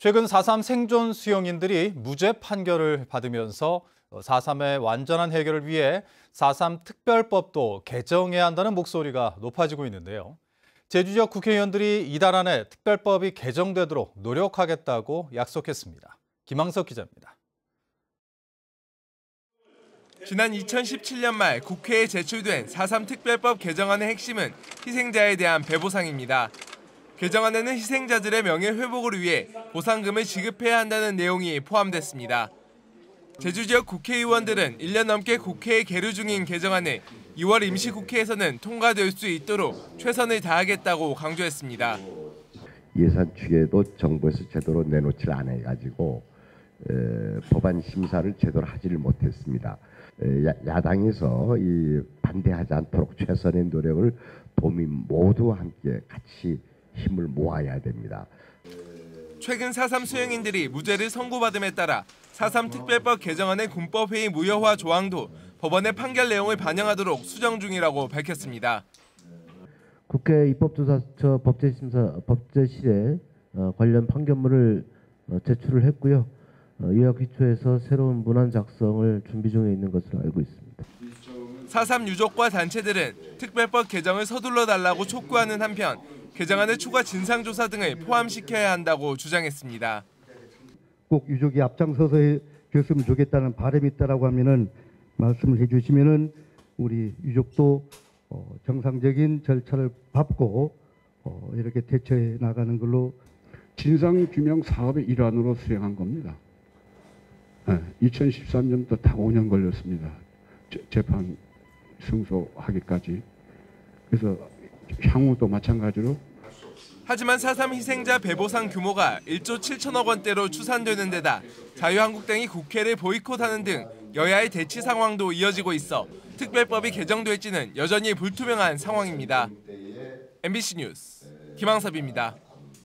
최근 4.3 생존 수용인들이 무죄 판결을 받으면서 4.3의 완전한 해결을 위해 4.3 특별법도 개정해야 한다는 목소리가 높아지고 있는데요. 제주 지역 국회의원들이 이달 안에 특별법이 개정되도록 노력하겠다고 약속했습니다. 김항석 기자입니다. 지난 2017년 말 국회에 제출된 4.3 특별법 개정안의 핵심은 희생자에 대한 배보상입니다. 개정안에는 희생자들의 명예 회복을 위해 보상금을 지급해야 한다는 내용이 포함됐습니다. 제주 지역 국회의원들은 1년 넘게 국회에 계류 중인 개정안을 2월 임시국회에서는 통과될 수 있도록 최선을 다하겠다고 강조했습니다. 예산 추계도 정부에서 제대로 내놓질 않아가지고 법안 심사를 제대로 하지를 못했습니다. 야, 당에서 이 반대하지 않도록 최선의 노력을 도민 모두 함께 같이 힘을 모아야 됩니다. 최근 4.3 수행인들이 무죄를 선고받음에 따라 4.3 특별법 개정안의 군법회의 무효화 조항도 법원의 판결 내용을 반영하도록 수정 중이라고 밝혔습니다. 국회 입법조사처 법제심사 법제실에 어, 관련 판결문을 어, 제출을 했고요. 어, 이와 기초해서 새로운 문안 작성을 준비 중에 있는 것으로 알고 있습니다. 4.3 유족과 단체들은 특별법 개정을 서둘러 달라고 촉구하는 한편 개정안의 추가 진상조사 등을 포함시켜야 한다고 주장했습니다. 꼭 유족이 앞장서서 했으면 좋겠다는 바람이 있다라고 하면은 말씀을 해주시면은 우리 유족도 어, 정상적인 절차를 밟고 어, 이렇게 대처해 나가는 걸로 진상규명 사업의 일환으로 수행한 겁니다. 네, 2013년부터 다 5년 걸렸습니다. 재판 승소하기까지. 그래서 향후도 마찬가지로 하지만 4.3 희생자 배보상 규모가 1조 7천억 원대로 추산되는 데다 자유한국당이 국회를 보이콧하는 등 여야의 대치 상황도 이어지고 있어 특별법이 개정될지는 여전히 불투명한 상황입니다. MBC 뉴스 김항섭입니다.